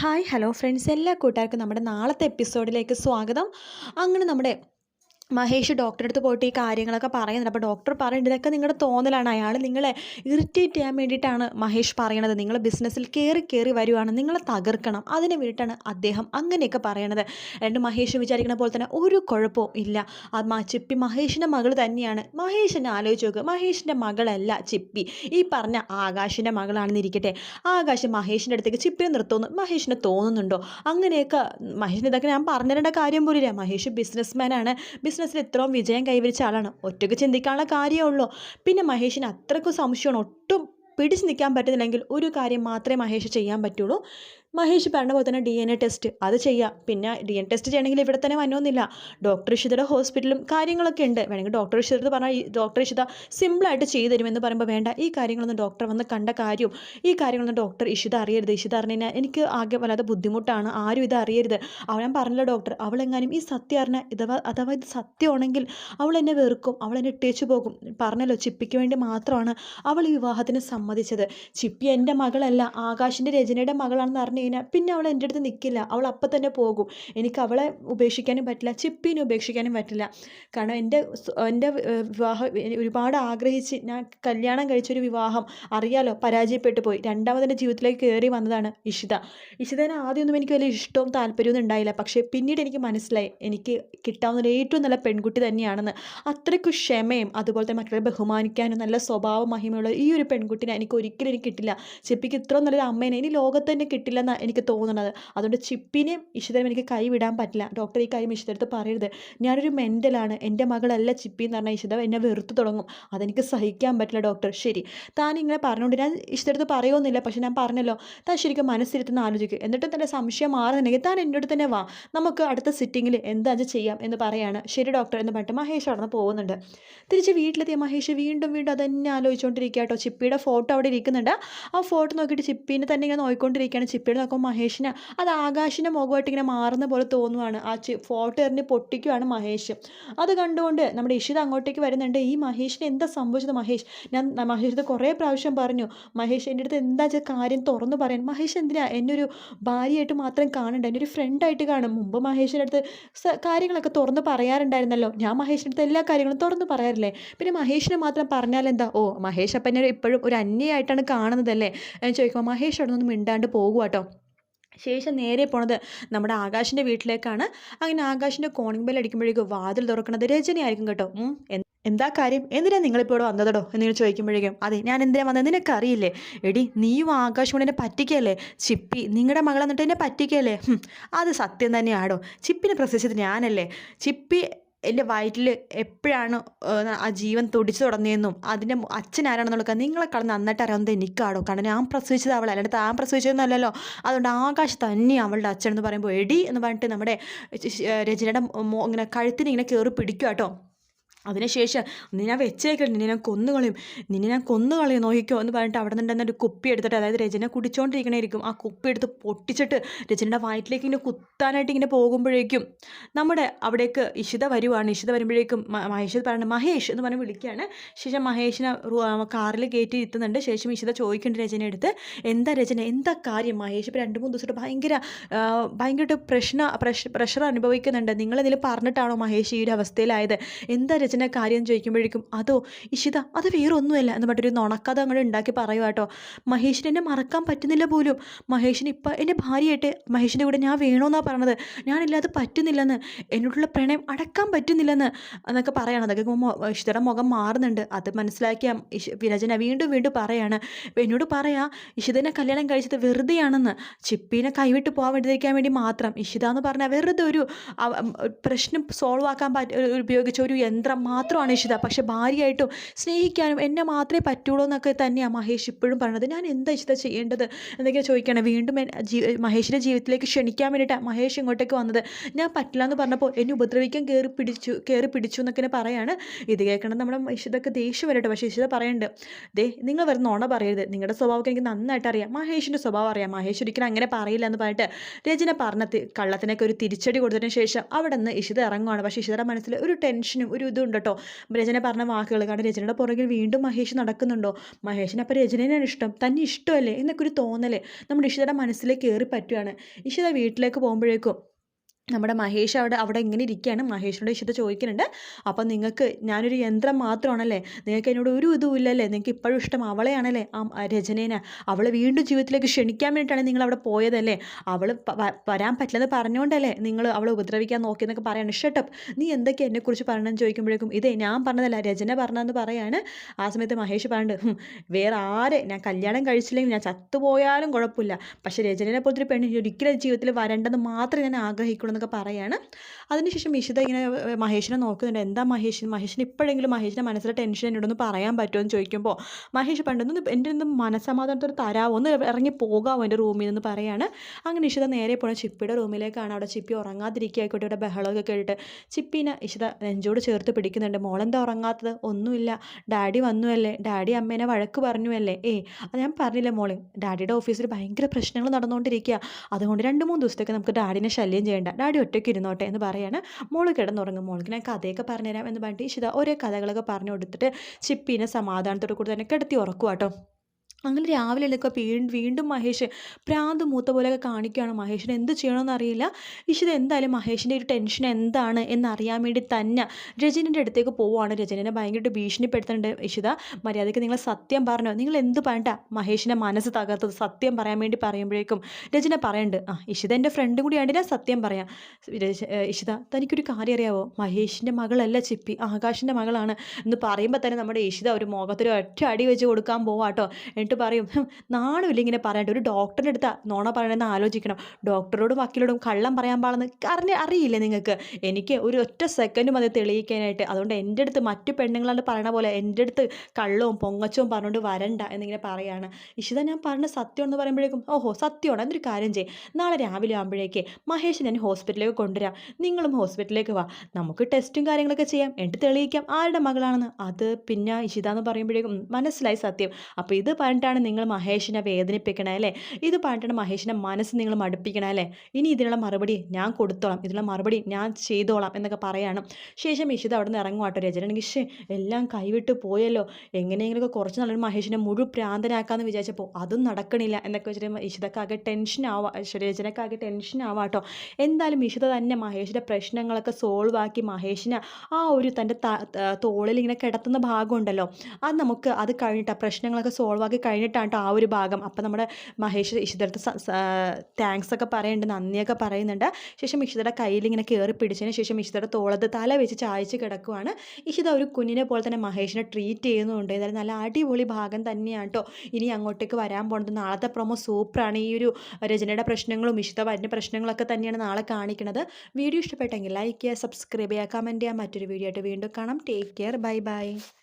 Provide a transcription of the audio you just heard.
Hi hello friends എല്ലാ കൂട്ടുകാർക്കും നമ്മുടെ നാളത്തെ എപ്പിസോഡിലേക്ക് സ്വാഗതം. അങ്ങനെ നമ്മുടെ മഹേഷ് ഡോക്ടറെ അടുത്ത് പോയിട്ട് ഈ കാര്യങ്ങളൊക്കെ പറയുന്നുണ്ട്. അപ്പോൾ ഡോക്ടർ പറയുന്നുണ്ട് ഇതൊക്കെ നിങ്ങളുടെ തോന്നലാണ്. അയാൾ നിങ്ങളെ ഇറിറ്റേറ്റ് ചെയ്യാൻ വേണ്ടിയിട്ടാണ് മഹേഷ് പറയണത്. നിങ്ങൾ ബിസിനസ്സിൽ കയറി കയറി വരുവാണ്. നിങ്ങളെ തകർക്കണം. അതിന് വേണ്ടിയിട്ടാണ് അദ്ദേഹം അങ്ങനെയൊക്കെ പറയണത്. രണ്ട് മഹേഷ് വിചാരിക്കുന്ന പോലെ തന്നെ ഒരു കുഴപ്പവും ഇല്ല. ആ ചിപ്പി മഹേഷിന്റെ മകൾ തന്നെയാണ്. മഹേഷിനെ ആലോചിച്ച് നോക്കുക മഹേഷിന്റെ മകളല്ല ചിപ്പി. ഈ പറഞ്ഞ ആകാശിന്റെ മകളാണെന്ന് ഇരിക്കട്ടെ. ആകാശ് മഹേഷിന്റെ അടുത്തേക്ക് ചിപ്പിനെ നിർത്തുമെന്ന് മഹേഷിന് തോന്നുന്നുണ്ടോ? അങ്ങനെയൊക്കെ മഹേഷിന് ഇതൊക്കെ ഞാൻ പറഞ്ഞിരേണ്ട കാര്യം പോലില്ല. മഹേഷ് ബിസിനസ്മാനാണ് ബിസിനസ്സിൽ ഇത്രയും വിജയം കൈവരിച്ച ആളാണ്. ഒറ്റയ്ക്ക് ചിന്തിക്കാനുള്ള കാര്യമേ ഉള്ളൂ. പിന്നെ മഹേഷിന് അത്രയ്ക്കും സംശയമാണ്. ഒട്ടും പിടിച്ച് നിൽക്കാൻ പറ്റുന്നില്ലെങ്കിൽ ഒരു കാര്യം മാത്രമേ മഹേഷ് ചെയ്യാൻ പറ്റുള്ളൂ. മഹേഷ് പറഞ്ഞ പോലെ തന്നെ ഡി എൻ എ ടെസ്റ്റ് അത് ചെയ്യാം. പിന്നെ ഡി എൻ ടെസ്റ്റ് ചെയ്യണമെങ്കിൽ ഇവിടെ തന്നെ വന്നൊന്നില്ല ഡോക്ടർ ഇഷിതയുടെ ഹോസ്പിറ്റലും കാര്യങ്ങളൊക്കെ ഉണ്ട്. വേണമെങ്കിൽ ഡോക്ടർ ഇഷിതത്ത് പറഞ്ഞാൽ ഡോക്ടർ ഇഷിത സിമ്പിളായിട്ട് ചെയ്തു തരുമെന്ന് പറയുമ്പോൾ വേണ്ട. ഈ കാര്യങ്ങളൊന്നും ഡോക്ടർ വന്ന് കണ്ട കാര്യവും ഈ കാര്യങ്ങളൊന്നും ഡോക്ടർ ഇഷിത അറിയരുത്. ഇഷിത അറിഞ്ഞാൽ എനിക്ക് ആകെ വല്ലാതെ ബുദ്ധിമുട്ടാണ്. ആരും ഇത് അറിയരുത്. അവൻ ഞാൻ പറഞ്ഞില്ല ഡോക്ടർ അവളെങ്ങാനും ഈ സത്യം അറിഞ്ഞാൽ ഇഥവാ അഥവാ ഇത് സത്യമാണെങ്കിൽ അവൾ എന്നെ വെറുക്കും. അവൾ എന്നെ ഇട്ടേച്ചു പോകും. പറഞ്ഞല്ലോ ചിപ്പിക്ക് വേണ്ടി മാത്രമാണ് അവൾ ഈ വിവാഹത്തിന് സമ്മതിച്ചത്. ചിപ്പി എന്റെ മകളല്ല. ആകാശിന്റെ രചനയുടെ മകളാണെന്ന് അറിഞ്ഞു കഴിഞ്ഞാൽ പിന്നെ അവൾ എന്റെ അടുത്ത് നിൽക്കില്ല അവൾ അപ്പം തന്നെ പോകും. എനിക്ക് അവളെ ഉപേക്ഷിക്കാനും പറ്റില്ല. ചിപ്പിനെ ഉപേക്ഷിക്കാനും പറ്റില്ല. കാരണം എന്റെ എന്റെ വിവാഹം ഒരുപാട് ആഗ്രഹിച്ച് ഞാൻ കല്യാണം കഴിച്ചൊരു വിവാഹം അറിയാലോ? പരാജയപ്പെട്ടു പോയി. രണ്ടാമതെന്റെ ജീവിതത്തിലേക്ക് കയറി വന്നതാണ് ഇഷിത. ഇഷിതനെ ആദ്യമൊന്നും എനിക്ക് വലിയ ഇഷ്ടവും താല്പര്യമൊന്നും ഉണ്ടായില്ല. പക്ഷേ പിന്നീട് എനിക്ക് മനസ്സിലായി. എനിക്ക് കിട്ടാവുന്ന ഏറ്റവും നല്ല പെൺകുട്ടി തന്നെയാണെന്ന്. അത്രയ്ക്കും ക്ഷമയും അതുപോലെ തന്നെ മക്കളെ ബഹുമാനിക്കാനും നല്ല സ്വഭാവ മഹിമയുള്ള ഈ ഒരു പെൺകുട്ടിനെ എനിക്ക് ഒരിക്കലും എനിക്ക് കിട്ടില്ല. ചെപ്പിക്ക് ഇത്രയും നല്ലൊരു അമ്മേനെ ഇനി ലോകത്ത് തന്നെ കിട്ടില്ലെന്നാണ് എനിക്ക് തോന്നുന്നത്. അതുകൊണ്ട് ചിപ്പിനെയും ഇഷിതരും എനിക്ക് കൈവിടാൻ പറ്റില്ല. ഡോക്ടർ ഈ കാര്യം ഇഷിതടുത്ത് പറയരുത്. ഞാനൊരു മെന്റലാണ് എന്റെ മകളല്ല ചിപ്പി എന്ന് പറഞ്ഞാൽ ഇഷിത എന്നെ വെറുത്ത് തുടങ്ങും. അതെനിക്ക് സഹിക്കാൻ പറ്റില്ല ഡോക്ടർ ശരി. താൻ ഇങ്ങനെ പറഞ്ഞുകൊണ്ട് ഞാൻ ഇഷ്ടടുത്ത് പറയുമെന്നില്ല പക്ഷെ ഞാൻ പറഞ്ഞല്ലോ താൻ ശരിക്കും മനസ്സിരുത്തുന്ന ആലോചിക്കും. എന്നിട്ട് തന്നെ സംശയം മാറുന്നുണ്ടെങ്കിൽ താൻ എന്നോട് തന്നെ വാ. നമുക്ക് അടുത്ത സിറ്റിങ്ങിൽ എന്താ ചെയ്യാം എന്ന് പറയാണ്. ശരി ഡോക്ടർ എന്ന് പറഞ്ഞിട്ട് മഹേഷ് അവിടെ പോകുന്നുണ്ട്. തിരിച്ച് വീട്ടിലെത്തിയ മഹേഷ് വീണ്ടും വീണ്ടും അതന്നെ ആലോചിച്ചുകൊണ്ടിരിക്കുക കേട്ടോ ചിപ്പിയുടെ ഫോട്ടോ അവിടെ ഇരിക്കുന്നുണ്ട്. ആ ഫോട്ടോ നോക്കിയിട്ട് ചിപ്പിനെ തന്നെ ഇങ്ങനെ നോക്കിക്കൊണ്ടിരിക്കുകയാണ്. ചിപ്പിയുടെ നോക്കുമ്പോൾ മഹേഷിന്. അത് ആകാശിന്റെ മുഖമായിട്ട് ഇങ്ങനെ മാറുന്ന പോലെ തോന്നുവാണ്. ആ ഫോട്ടോ എറിഞ്ഞ് പൊട്ടിക്കുവാണ് മഹേഷ്. അത് കണ്ടുകൊണ്ട് നമ്മുടെ ഇഷിത അങ്ങോട്ടേക്ക് വരുന്നുണ്ട്. ഈ മഹേഷിന് എന്താ സംഭവിച്ചത് മഹേഷ്? ഞാൻ മഹേഷ് കുറേ പ്രാവശ്യം പറഞ്ഞു. മഹേഷ് എന്റെ അടുത്ത് എന്താ കാര്യം തുറന്നു പറയാൻ? മഹേഷ് എന്തിനാ എന്നൊരു ഭാര്യയായിട്ട് മാത്രം കാണണ്ട? എന്റെ ഒരു ഫ്രണ്ടായിട്ട് കാണും. മുമ്പ് മഹേഷിന്റെ അടുത്ത് കാര്യങ്ങളൊക്കെ തുറന്ന് പറയാറുണ്ടായിരുന്നല്ലോ. ഞാൻ മഹേഷിന്റെ അടുത്ത് എല്ലാ കാര്യങ്ങളും തുറന്ന് പറയാറില്ലേ? പിന്നെ മഹേഷിനെ മാത്രം പറഞ്ഞാലെന്താ ഓ മഹേഷ് അപ്പം എന്നെ ഇപ്പോഴും ഒരു അന്യയായിട്ടാണ് കാണുന്നതല്ലേ? എന്ന് ചോദിക്കുമ്പോൾ മഹേഷ് അവിടെ നിന്നൊന്നും മിണ്ടാണ്ട് പോകുക കേട്ടോ ശേഷം നേരെ പോണത് നമ്മുടെ ആകാശിന്റെ വീട്ടിലേക്കാണ്. അങ്ങനെ ആകാശിന്റെ കോണിംഗ് ബെൽ അടിക്കുമ്പോഴേക്കും വാതിൽ തുറക്കണത് രചനയായിരിക്കും കേട്ടോ. എന്താ കാര്യം? എന്തിനാ നിങ്ങളിപ്പോൾ ഇവിടെ വന്നതടോ? എന്നിങ്ങനെ ചോദിക്കുമ്പോഴേക്കും. അതെ ഞാൻ എന്തിനാ വന്നത് നിനക്ക് അറിയില്ലേ? എടി നീയും ആകാശവാണിനെ പറ്റിക്കല്ലേ ചിപ്പി നിങ്ങളുടെ മകളെന്നിട്ട് എന്നെ പറ്റിക്കല്ലേ അത് സത്യം തന്നെയാണോ ചിപ്പിനെ പ്രസവിച്ചത് ഞാനല്ലേ? ചിപ്പി എന്റെ വയറ്റിൽ എപ്പോഴാണ് ആ ജീവൻ തുടിച്ചു തുടങ്ങിയെന്നും അതിന്റെ അച്ഛൻ അച്ഛൻ ആരാണെന്നുള്ളതൊക്കെ നിങ്ങളെക്കാൾ നന്നായിട്ട് അറിയാവുന്നത് എനിക്കാടോ. കാരണം ഞാൻ പ്രസവിച്ചത് അവളെ അല്ലാണ്ട് താൻ പ്രസവിച്ചതൊന്നുമല്ലല്ലോ. അതുകൊണ്ട് ആകാശ് തന്നെ അവളുടെ അച്ഛൻ എന്ന് പറയുമ്പോൾ എടി എന്ന് പറഞ്ഞിട്ട് നമ്മുടെ രചനയുടെ ഇങ്ങനെ കഴുത്തിന് ഇങ്ങനെ കയറി പിടിക്കുക കേട്ടോ അതിനുശേഷം നിന്നെ ഞാൻ വെച്ചേക്കട്ടെ നിന്നെ ഞാൻ കൊന്നുകളയും നിന്നെ ഞാൻ കൊന്നുകളയും നോക്കിക്കോ എന്ന് പറഞ്ഞിട്ട് അവിടെ നിന്ന് ഒരു കുപ്പി എടുത്തിട്ട് അതായത് രചന കുടിച്ചുകൊണ്ടിരിക്കണായിരിക്കും ആ കുപ്പി എടുത്ത് പൊട്ടിച്ചിട്ട് രചനയുടെ വയറ്റിലേക്ക് ഇങ്ങനെ കുത്താനായിട്ട് ഇങ്ങനെ പോകുമ്പോഴേക്കും നമ്മുടെ അവിടേക്ക് ഇഷിത വരുവാണ്. ഇഷിത വരുമ്പോഴേക്കും മഹേഷ് പറയുന്നത് മഹേഷ് എന്ന് പറഞ്ഞ് വിളിക്കുകയാണ്. ശേഷം മഹേഷിനെ കാറിൽ കയറ്റി ഇരുത്തുന്നുണ്ട്. ശേഷം ഇഷിത ചോദിക്കേണ്ട രചന എടുത്ത് എന്താ രചന? എന്താ കാര്യം? മഹേഷ് ഇപ്പോൾ രണ്ട് മൂന്ന് ദിവസമായിട്ട് ഭയങ്കര ഭയങ്കരമായിട്ട് പ്രശ്ന പ്രഷർ അനുഭവിക്കുന്നുണ്ട്. നിങ്ങളിതിൽ പറഞ്ഞിട്ടാണോ മഹേഷ് ഈ ഒരു അവസ്ഥയിലായത്? എന്താ രചന? കാര്യം എന്ന് ചോദിക്കുമ്പോഴേക്കും അതോ ഇഷിത അത് വേറെ ഒന്നുമല്ല എന്ന് പറഞ്ഞൊരു നുണക്കഥ അങ്ങോട്ട് ഉണ്ടാക്കി പറയുക കേട്ടോ മഹേഷിന് എന്നെ മറക്കാൻ പറ്റുന്നില്ല പോലും. മഹേഷിന് ഇപ്പം എന്റെ ഭാര്യയായിട്ട് മഹേഷിന്റെ കൂടെ ഞാൻ വേണമെന്നാണ് പറഞ്ഞത് ഞാനില്ലാതെ പറ്റുന്നില്ലെന്ന്. എന്നോടുള്ള പ്രണയം അടക്കാൻ പറ്റുന്നില്ലെന്ന് എന്നൊക്കെ പറയണം. അതൊക്കെ ഇഷിതയുടെ മുഖം മാറുന്നുണ്ട്. അത് മനസ്സിലാക്കിയ വിരജന വീണ്ടും വീണ്ടും പറയാണ്. എന്നോട് പറയാ ഇഷിതനെ കല്യാണം കഴിച്ചത് വെറുതെയാണെന്ന്. ചിപ്പീനെ കൈവിട്ട് പോകാൻ വേണ്ടിയിരിക്കാൻ വേണ്ടി മാത്രം. ഇഷിത എന്ന് പറഞ്ഞാൽ വെറുതെ ഒരു പ്രശ്നം സോൾവ് ആക്കാൻ പറ്റ ഉപയോഗിച്ച ഒരു യന്ത്രം മാത്രമാണ് ഇഷിത. പക്ഷെ ഭാര്യയായിട്ടും സ്നേഹിക്കാനും എന്നെ മാത്രമേ പറ്റുള്ളൂ എന്നൊക്കെ തന്നെയാണ് മഹേഷ് ഇപ്പോഴും പറഞ്ഞത്. ഞാൻ എന്താ ഇഷിത ചെയ്യേണ്ടത് എന്നൊക്കെ ചോദിക്കണേ വീണ്ടും മഹേഷിന്റെ ജീവിതത്തിലേക്ക് ക്ഷണിക്കാൻ വേണ്ടിയിട്ടാണ് മഹേഷ് ഇങ്ങോട്ടേക്ക് വന്നത്. ഞാൻ പറ്റില്ല എന്ന് പറഞ്ഞപ്പോൾ എന്നെ ഉപദ്രവിക്കാൻ കയറി പിടിച്ചു കയറി പിടിച്ചു എന്നൊക്കെ പറയാണ്. ഇത് കേൾക്കണം നമ്മുടെ ഇഷിതൊക്കെ ദേഷ്യം വരട്ടെ. പക്ഷേ ഇഷിത പറയുന്നുണ്ട് ദേ നിങ്ങൾ വരുന്ന ഓണ പറയരുത്. നിങ്ങളുടെ സ്വഭാവമൊക്കെ എനിക്ക് നന്നായിട്ട് അറിയാം. മഹേഷിന്റെ സ്വഭാവം അറിയാം. മഹേഷ് ഒരിക്കലും അങ്ങനെ പറയില്ല എന്ന് പറഞ്ഞിട്ട് രചന പറഞ്ഞ തി- കള്ളത്തിനൊക്കെ ഒരു തിരിച്ചടി കൊടുത്തതിന് ശേഷം അവിടെ നിന്ന് ഇഷിത ഇറങ്ങുവാണ്. പക്ഷേ ഇഷിതയുടെ മനസ്സിൽ ഒരു ടെൻഷനും ഒരു ഇതും തോന്നുന്നുണ്ട് കേട്ടോ രചന പറഞ്ഞ വാക്കുകൾ കാരണം രചനയുടെ പുറകിൽ വീണ്ടും മഹേഷ് നടക്കുന്നുണ്ടോ? മഹേഷിന് അപ്പോൾ രചനയാണ് ഇഷ്ടം തന്നെ ഇഷ്ടമല്ലേ? എന്നൊക്കെ ഒരു തോന്നൽ നമ്മുടെ ഇഷിതയുടെ മനസ്സിലേക്ക് കയറി പറ്റുകയാണ് ഇഷിത വീട്ടിലേക്ക് പോകുമ്പോഴേക്കും നമ്മുടെ മഹേഷ് അവിടെ അവിടെ ഇങ്ങനെ ഇരിക്കുകയാണ്. മഹേഷിനോട് ഇഷ്ടത്തെ ചോദിക്കുന്നുണ്ട്. അപ്പം നിങ്ങൾക്ക് ഞാനൊരു യന്ത്രം മാത്രമാണല്ലേ? നിങ്ങൾക്ക് എന്നോട് ഒരു ഇതും ഇല്ലല്ലേ? നിങ്ങൾക്ക് ഇപ്പോഴും ഇഷ്ടം അവളെയാണല്ലേ? ആ രചനേനെ. അവളെ വീണ്ടും ജീവിതത്തിലേക്ക് ക്ഷണിക്കാൻ വേണ്ടിയിട്ടാണ് നിങ്ങൾ അവിടെ പോയതല്ലേ അവൾ വരാൻ പറ്റില്ലെന്ന് പറഞ്ഞുകൊണ്ടല്ലേ നിങ്ങൾ അവളെ ഉപദ്രവിക്കാൻ നോക്കിയെന്നൊക്കെ പറയാണ്. ഷട്ടപ്പ് നീ എന്തൊക്കെയാണ് എന്നെക്കുറിച്ച് പറയണമെന്ന് ചോദിക്കുമ്പോഴേക്കും ഇതേ ഞാൻ പറഞ്ഞതല്ല രചന പറഞ്ഞതെന്ന് പറയാണ്. ആ സമയത്ത് മഹേഷ് പറഞ്ഞിട്ട് വേറെ ആരെ? ഞാൻ കല്യാണം കഴിച്ചില്ലെങ്കിൽ ഞാൻ ചത്തുപോയാലും കുഴപ്പമില്ല. പക്ഷേ രചനയെ പോലത്തെ ഒരു പെണ്ണ് ഒരിക്കലും ജീവിതത്തിൽ വരേണ്ടെന്ന് മാത്രമേ ഞാൻ ആഗ്രഹിക്കുള്ളൂ. എന്നൊക്കെ പറയാണ്. അതിനുശേഷം ഇഷിത ഇങ്ങനെ മഹേഷിനെ നോക്കുന്നുണ്ട്. എന്താ മഹേഷൻ മഹേഷിന് ഇപ്പോഴെങ്കിലും മഹേഷിന്റെ മനസ്സിലെ ടെൻഷൻ എന്നോടൊന്ന് പറയാൻ പറ്റുമോ? എന്ന് ചോദിക്കുമ്പോൾ മഹേഷ് പണ്ടൊന്ന് എന്റെ ഒന്ന് മനസ്സമാധാനത്തോട് തരാമോ ഒന്ന് ഇറങ്ങി പോകാമോ എന്റെ റൂമിൽ? നിന്ന് പറയാണ്. അങ്ങനെ ഇഷിത നേരെ പോണ ചിപ്പിയുടെ റൂമിലേക്കാണ്. അവിടെ ചിപ്പി ഉറങ്ങാതിരിക്കുകയായിക്കോട്ടെ ഇവിടെ ബഹളമൊക്കെ കേട്ടിട്ട്. ചിപ്പിനെ ഇഷിത നെഞ്ചോട് ചേർത്ത് പിടിക്കുന്നുണ്ട്. മോളെന്താ ഉറങ്ങാത്തത്? ഒന്നുമില്ല. ഡാഡി വന്നുവല്ലേ? ഡാഡി അമ്മേനെ വഴക്ക് പറഞ്ഞു അല്ലേ ഏയ് അത് ഞാൻ പറഞ്ഞില്ല മോളെ. ഡാഡിയുടെ ഓഫീസിൽ ഭയങ്കര പ്രശ്നങ്ങൾ നടന്നുകൊണ്ടിരിക്കുക അതുകൊണ്ട് രണ്ട് മൂന്ന് ദിവസത്തേക്ക് നമുക്ക് ഡാഡിനെ ശല്യം ചെയ്യേണ്ട. ഡാഡി ഒറ്റയ്ക്ക് ഇരുന്നോട്ടെ എന്ന് പറയാണ്. മോൾ കിടന്നുറങ്ങും. മോൾക്ക് ഞാൻ കഥയൊക്കെ പറഞ്ഞുതരാം എന്ന് പറഞ്ഞിട്ട് ഇഷിത ഓരോ കഥകളൊക്കെ പറഞ്ഞു കൊടുത്തിട്ട് ചിപ്പിനെ സമാധാനത്തോടു കൂടി തന്നെ കിടത്തി ഉറക്കുവാട്ടോ അങ്ങനെ രാവിലെ എഴുന്നേൽക്കുക വീണ്ടും വീണ്ടും മഹേഷ് പ്രാന്ത് മൂത്ത പോലെയൊക്കെ കാണിക്കുകയാണ് മഹേഷിന്. എന്ത് ചെയ്യണമെന്ന് അറിയില്ല. ഇഷിത എന്തായാലും മഹേഷിന്റെ ഒരു ടെൻഷൻ എന്താണ് എന്നറിയാൻ വേണ്ടി തന്നെ രജനിന്റെ അടുത്തേക്ക് പോവുകയാണ്. രജനിനെ ഭയങ്കരമായിട്ട് ഭീഷണിപ്പെടുത്തുന്നുണ്ട് ഇഷിത മര്യാദയ്ക്ക് നിങ്ങൾ സത്യം പറഞ്ഞോ? നിങ്ങൾ എന്ത് പറഞ്ഞ മഹേഷിന്റെ മനസ്സ് തകർത്തത് സത്യം പറയാൻ വേണ്ടി പറയുമ്പോഴേക്കും രജന പറയണ്ട്. ആ ഇഷിത എന്റെ ഫ്രണ്ട് കൂടിയാണ് ഞാൻ സത്യം പറയാം. ഇഷിത തനിക്കൊരു കാര്യം അറിയാവോ? മഹേഷിന്റെ മകളല്ല ചിപ്പി ആകാശിന്റെ മകളാണ് എന്ന് പറയുമ്പോൾ തന്നെ നമ്മുടെ ഇഷിത ഒരു മുഖത്തൊരു ഒറ്റ അടി വെച്ച് കൊടുക്കാൻ പോവാട്ടോ. എന്നിട്ട് എന്നിട്ട് പറയും നാണമില്ല ഇങ്ങനെ പറയാണ്ട് ഒരു ഡോക്ടറിന്റെ അടുത്ത് നോണ പറയണമെന്ന് ആലോചിക്കണം. ഡോക്ടറോടും വക്കീലോടും കള്ളം പറയാൻ പാടുന്ന അറിഞ്ഞ് അറിയില്ലേ നിങ്ങൾക്ക്? എനിക്ക് ഒരു ഒറ്റ സെക്കൻഡും അത് തെളിയിക്കാനായിട്ട്. അതുകൊണ്ട് എന്റെ അടുത്ത് മറ്റു പെണ്ണുങ്ങളാണ് പറയണ പോലെ എന്റെ അടുത്ത് കള്ളവും പൊങ്ങച്ചവും പറഞ്ഞുകൊണ്ട് വരണ്ട എന്നിങ്ങനെ പറയാണ്. ഇഷിത ഞാൻ പറഞ്ഞ സത്യം എന്ന് പറയുമ്പോഴേക്കും ഓഹോ സത്യമാണ്? എന്നൊരു കാര്യം ചെയ്യും. നാളെ രാവിലെ ആകുമ്പോഴേക്ക് മഹേഷ് ഞാൻ ഹോസ്പിറ്റലിലേക്ക് കൊണ്ടുവരാം. നിങ്ങളും ഹോസ്പിറ്റലിലേക്ക് വാ. നമുക്ക് ടെസ്റ്റും കാര്യങ്ങളൊക്കെ ചെയ്യാം. എന്നിട്ട് തെളിയിക്കാം ആരുടെ മകളാണെന്ന്. അത് പിന്നെ ഇഷിത എന്ന് പറയുമ്പോഴേക്കും മനസ്സിലായി സത്യം. അപ്പോൾ ഇത് പറഞ്ഞിട്ടാണ് നിങ്ങൾ മഹേഷിനെ വേദനിപ്പിക്കണേ അല്ലേ? ഇത് പറഞ്ഞിട്ടാണ് മഹേഷിന്റെ മനസ്സ് നിങ്ങൾ മടുപ്പിക്കണേ അല്ലേ? ഇനി ഇതിനുള്ള മറുപടി ഞാൻ കൊടുത്തോളാം. ഇതിനുള്ള മറുപടി ഞാൻ ചെയ്തോളാം എന്നൊക്കെ പറയാണ്. ശേഷം ഇഷിത അവിടെ നിന്ന് ഇറങ്ങും കേട്ടോ രചനയാണെങ്കിൽ ഷേ എല്ലാം കൈവിട്ട് പോയല്ലോ. എങ്ങനെയെങ്കിലുമൊക്കെ കുറച്ച് നല്ലൊരു മഹേഷിനെ മുഴു പ്രാന്തനാക്കാമെന്ന് വിചാരിച്ചപ്പോൾ അതും നടക്കണില്ല എന്നൊക്കെ വെച്ചിട്ട് ഇഷിതക്കാകെ ടെൻഷൻ ആവാം രചനക്കാകെ ടെൻഷൻ ആവാം കേട്ടോ. എന്തായാലും ഇഷിത തന്നെ മഹേഷിന്റെ പ്രശ്നങ്ങളൊക്കെ സോൾവ് ആക്കി മഹേഷിനെ ആ ഒരു തന്റെ തോളിൽ ഇങ്ങനെ കിടത്തുന്ന ഭാഗമുണ്ടല്ലോ അത് നമുക്ക് അത് കഴിഞ്ഞിട്ട് പ്രശ്നങ്ങളൊക്കെ സോൾവ് ആക്കി കഴിഞ്ഞിട്ടാണ് ആ ഒരു ഭാഗം. അപ്പം നമ്മുടെ മഹേഷ് ഇഷിതടുത്ത് താങ്ക്സ് ഒക്കെ പറയുന്നുണ്ട് നന്ദിയൊക്കെ പറയുന്നുണ്ട്. ശേഷം ഇഷിതയുടെ കയ്യിൽ ഇങ്ങനെ കയറി പിടിച്ചതിന് ശേഷം ഇഷിതയുടെ തോളത്ത് തല വെച്ച് ചായച്ച് കിടക്കുവാണ്. ഇഷിത ഒരു കുഞ്ഞിനെ പോലെ തന്നെ മഹേഷിനെ ട്രീറ്റ് ചെയ്യുന്നുണ്ട്. ഏതായാലും നല്ല അടിപൊളി ഭാഗം തന്നെയാണ് കേട്ടോ ഇനി അങ്ങോട്ടേക്ക് വരാൻ പോകുന്നത് നാളത്തെ പ്രൊമോ സൂപ്പറാണ്. ഈ ഒരു രചനയുടെ പ്രശ്നങ്ങളും ഇഷിത വരുന്ന പ്രശ്നങ്ങളൊക്കെ തന്നെയാണ് നാളെ കാണിക്കുന്നത് വീഡിയോ ഇഷ്ടപ്പെട്ടെങ്കിൽ ലൈക്ക് ചെയ്യുക സബ്സ്ക്രൈബ് ചെയ്യുക കമന്റ് ചെയ്യുക. മറ്റൊരു വീഡിയോ ആയിട്ട് വീണ്ടും കാണാം. Take care bye bye